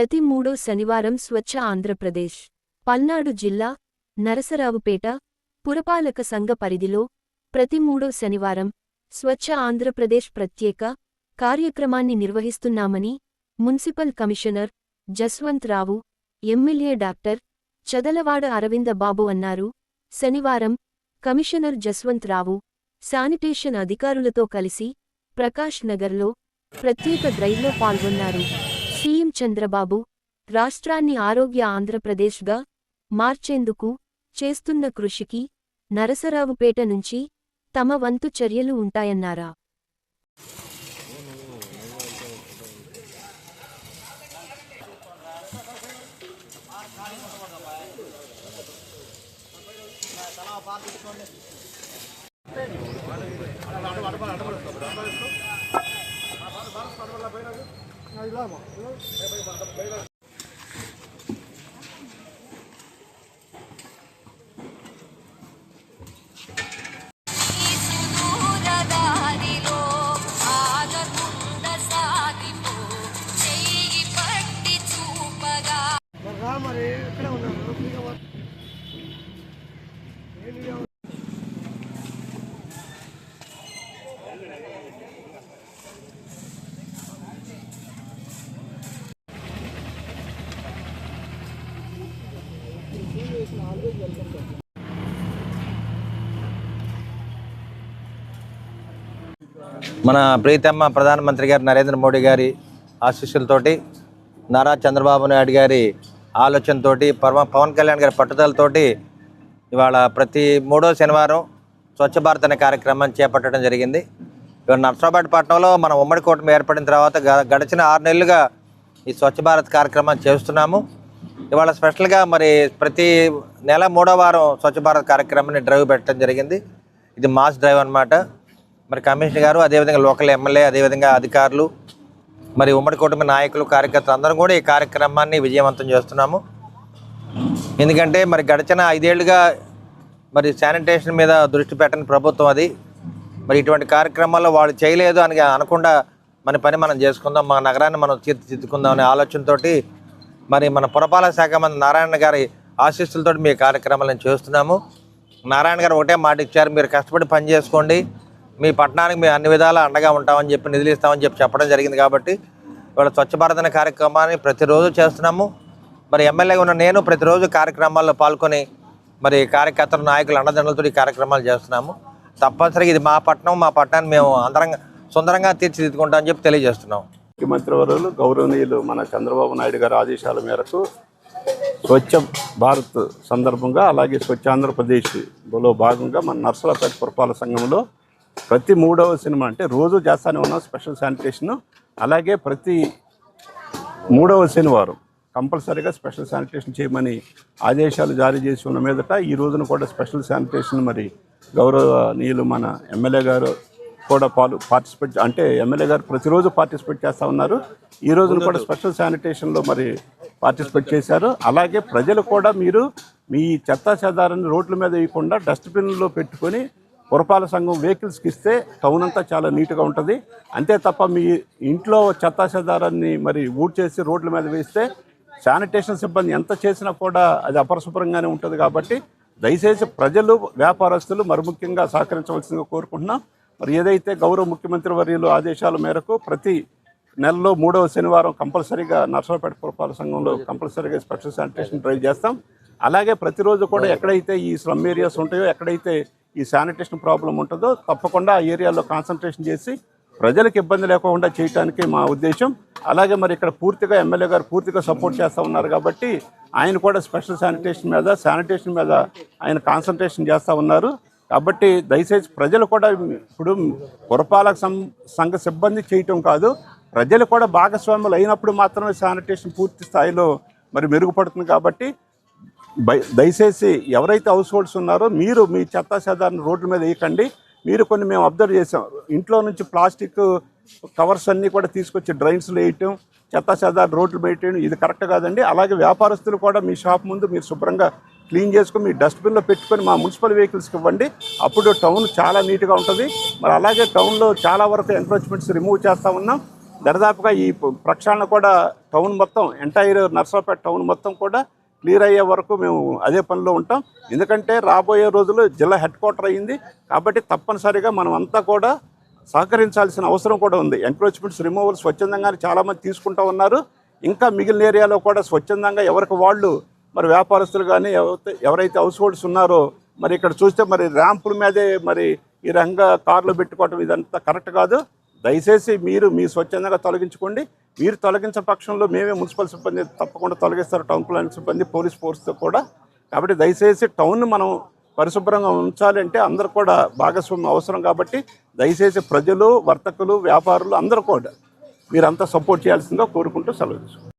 ప్రతి మూడో శనివారం స్వచ్ఛ ఆంధ్రప్రదేశ్ పల్నాడు జిల్లా నరసరావుపేట పురపాలక సంఘ పరిధిలో ప్రతి మూడో శనివారం స్వచ్ఛ ఆంధ్రప్రదేశ్ ప్రత్యేక కార్యక్రమాన్ని నిర్వహిస్తున్నామని municipal commissioner Jaswanth Rao MLA doctor Chadalavada Aravinda Babu అన్నారు. శనివారం కమిషనర్ జస్వంత్ రావు శానిటేషన్ అధికారులతో కలిసి ప్రకాష్ నగర్లో ప్రత్యేక డ్రైవ్లో పాల్గొన్నారు. చంద్రబాబు రాష్ట్రాన్ని ఆరోగ్య ఆంధ్రప్రదేశ్గా మార్చేందుకు చేస్తున్న కృషికి నరసరావుపేట నుంచి తమ వంతు చర్యలు ఉంటాయన్నారా? దూరదారిలో ఆగకుండా సాగిపో చెయ్యి మరి ఎక్కడ మరి ఉన్నారు మన ప్రీతమ్మ ప్రధానమంత్రి గారు నరేంద్ర మోడీ గారి ఆశీస్సులతోటి నారా చంద్రబాబు నాయుడు గారి ఆలోచనతోటి పవన్ పవన్ కళ్యాణ్ గారి పట్టుదలతోటి ఇవాళ ప్రతి మూడో శనివారం స్వచ్ఛ భారత్ అనే కార్యక్రమాన్ని చేపట్టడం జరిగింది. ఇవాళ నర్సరాబాద్ పట్టణంలో మన ఉమ్మడి కూటమి ఏర్పడిన తర్వాత గ- గడిచిన ఆరు నెలలుగా ఈ స్వచ్ఛ భారత్ కార్యక్రమాన్ని చేస్తున్నాము. ఇవాళ స్పెషల్గా మరి ప్రతి నెల మూడో వారం స్వచ్ఛ భారత్ కార్యక్రమాన్ని డ్రైవ్ పెట్టడం జరిగింది. ఇది మాస్ డ్రైవ్ అన్నమాట. మరి కమిషనర్ గారు అదేవిధంగా లోకల్ ఎమ్మెల్యే అదేవిధంగా అధికారులు మరి ఉమ్మడి కుటుంబ నాయకులు కార్యకర్తలు అందరం కూడా ఈ కార్యక్రమాన్ని విజయవంతం చేస్తున్నాము. ఎందుకంటే మరి గడిచిన ఐదేళ్ళుగా మరి శానిటేషన్ మీద దృష్టి పెట్టని ప్రభుత్వం అది. మరి ఇటువంటి కార్యక్రమాల్లో వాళ్ళు చేయలేదు అని అనకుండా మన పని మనం చేసుకుందాం మా నగరాన్ని మనం తీర్చిదిద్దుకుందాం అనే ఆలోచనతోటి మరి మన పురపాలక శాఖ మంత్రి నారాయణ గారి ఆశీస్సులతో మీ కార్యక్రమాలను చేస్తున్నాము. నారాయణ గారు ఒకటే మాట ఇచ్చారు మీరు కష్టపడి పని చేసుకోండి. మీ పట్టణానికి మేము అన్ని విధాలా అండగా ఉంటామని చెప్పి నిధులు ఇస్తామని చెప్పి చెప్పడం జరిగింది కాబట్టి ఇవాళ స్వచ్ఛ భారత్ అనే కార్యక్రమాన్ని ప్రతిరోజు చేస్తున్నాము. మరి ఎమ్మెల్యేగా ఉన్న నేను ప్రతిరోజు కార్యక్రమాల్లో పాల్గొని మరి కార్యకర్తలు నాయకులు అండదండలతో ఈ కార్యక్రమాలు చేస్తున్నాము. తప్పనిసరిగా ఇది మా పట్టణం మా పట్టణాన్ని మేము అందరంగా సుందరంగా తీర్చిదిద్దుకుంటామని చెప్పి తెలియజేస్తున్నాం ముఖ్యమంత్రి వర్యులు గౌరవనీయులు మన చంద్రబాబు నాయుడు గారి ఆదేశాల మేరకు స్వచ్ఛ భారత్ సందర్భంగా అలాగే స్వచ్ఛ ఆంధ్రప్రదేశ్లో భాగంగా మన నర్సరాపేట పురపాలక సంఘంలో ప్రతి మూడవ సినిమా అంటే రోజు చేస్తానే ఉన్నాం స్పెషల్ శానిటేషన్. అలాగే ప్రతి మూడవ శనివారం కంపల్సరీగా స్పెషల్ శానిటేషన్ చేయమని ఆదేశాలు జారీ చేసి ఉన్న మీదట ఈ రోజున కూడా స్పెషల్ శానిటేషన్ మరి గౌరవనీయులు మన ఎమ్మెల్యే గారు కూడా పాలు పార్టిసిపేట్ అంటే ఎమ్మెల్యే గారు ప్రతిరోజు పార్టిసిపేట్ చేస్తూ ఉన్నారు. ఈ రోజున కూడా స్పెషల్ శానిటేషన్లో మరి పార్టిసిపేట్ చేశారు. అలాగే ప్రజలు కూడా మీరు మీ చెత్తా చెదారాన్ని రోడ్ల మీద వేయకుండా డస్ట్బిన్లో పెట్టుకొని పురపాలక సంఘం వెహికల్స్కి ఇస్తే టౌన్ అంతా చాలా నీట్గా ఉంటుంది. అంతే తప్ప మీ ఇంట్లో చెత్తా చెదారాన్ని మరి ఊడ్ చేసి రోడ్ల మీద వేస్తే శానిటేషన్ సిబ్బంది ఎంత చేసినా కూడా అది అపరిశుభ్రంగానే ఉంటుంది కాబట్టి దయచేసి ప్రజలు వ్యాపారస్తులు మరి ముఖ్యంగా సహకరించవలసిందిగా కోరుకుంటున్నాం. మరి ఏదైతే గౌరవ ముఖ్యమంత్రి వర్యులు ఆదేశాల మేరకు ప్రతి నెలలో మూడవ శనివారం కంపల్సరీగా నర్సరావుపేట పురపాలక సంఘంలో కంపల్సరీగా స్పెషల్ శానిటేషన్ డ్రైవ్ చేస్తాం. అలాగే ప్రతిరోజు కూడా ఎక్కడైతే ఈ స్లమ్ ఏరియాస్ ఉంటాయో ఎక్కడైతే ఈ శానిటేషన్ ప్రాబ్లం ఉంటుందో తప్పకుండా ఆ ఏరియాలో కాన్సన్ట్రేషన్ చేసి ప్రజలకు ఇబ్బంది లేకుండా చేయడానికి మా ఉద్దేశం. అలాగే మరి ఇక్కడ పూర్తిగా ఎమ్మెల్యే గారు పూర్తిగా సపోర్ట్ చేస్తూ ఉన్నారు కాబట్టి ఆయన కూడా స్పెషల్ శానిటేషన్ మీద శానిటేషన్ మీద ఆయన కాన్సన్ట్రేషన్ చేస్తూ ఉన్నారు. కాబట్టి దయచేసి ప్రజలు కూడా ఇప్పుడు పురపాలక సం- సంఘ సిబ్బంది చేయటం కాదు ప్రజలు కూడా భాగస్వాములు అయినప్పుడు మాత్రమే శానిటేషన్ పూర్తి స్థాయిలో మరి మెరుగుపడుతుంది కాబట్టి బై- దయచేసి ఎవరైతే హౌస్ హోల్డ్స్ ఉన్నారో మీరు మీ చెత్త చెదాన్ని రోడ్ల మీద వేయకండి. మీరు కొన్ని మేము అబ్జర్వ్ చేసాం. ఇంట్లో నుంచి ప్లాస్టిక్ కవర్స్ అన్నీ కూడా తీసుకొచ్చి డ్రైన్స్లో వేయటం చెత్త చెదాన్ని రోడ్లు వేయటం ఇది కరెక్ట్ కాదండి. అలాగే వ్యాపారస్తులు కూడా మీ షాప్ ముందు మీరు శుభ్రంగా క్లీన్ చేసుకొని మీ డస్ట్బిన్లో పెట్టుకొని మా మున్సిపల్ వెహికల్స్కి ఇవ్వండి. అప్పుడు టౌన్ చాలా నీట్గా ఉంటుంది. మరి అలాగే టౌన్లో చాలా వరకు ఎంక్రోచ్మెంట్స్ రిమూవ్ చేస్తూ ఉన్నాం. దరిదాపుగా ఈ ప్రక్షాళన కూడా టౌన్ మొత్తం ఎంటైర్ నర్సాపేట టౌన్ మొత్తం కూడా క్లియర్ అయ్యే వరకు మేము అదే పనిలో ఉంటాం. ఎందుకంటే రాబోయే రోజుల్లో జిల్లా హెడ్ క్వార్టర్ అయింది కాబట్టి తప్పనిసరిగా మనం అంతా కూడా సహకరించాల్సిన అవసరం కూడా ఉంది. ఎంక్రోచ్మెంట్స్ రిమూవల్ స్వచ్ఛందంగానే చాలామంది తీసుకుంటూ ఉన్నారు. ఇంకా మిగిలిన ఏరియాలో కూడా స్వచ్ఛందంగా ఎవరికి వాళ్ళు మరి వ్యాపారస్తులు కానీ ఎవరైతే ఎవరైతే హౌస్ హోల్డ్స్ ఉన్నారో మరి ఇక్కడ చూస్తే మరి ర్యాంపుల మీదే మరి ఈ రంగ కార్లు పెట్టుకోవటం ఇదంతా కరెక్ట్ కాదు. దయచేసి మీరు మీ స్వచ్ఛందంగా తొలగించుకోండి. మీరు తొలగించే పక్షంలో మేమే మున్సిపల్ సిబ్బంది తప్పకుండా తొలగిస్తారు. టౌన్ ప్లాన్ సిబ్బంది పోలీస్ ఫోర్స్తో కూడా. కాబట్టి దయచేసి టౌన్ మనం పరిశుభ్రంగా ఉంచాలంటే అందరూ కూడా భాగస్వామ్యం అవసరం కాబట్టి దయచేసి ప్రజలు వర్తకులు వ్యాపారులు అందరూ కూడా మీరంతా సపోర్ట్ చేయాల్సిందిగా కోరుకుంటూ సెలవు తీసుకుంటాం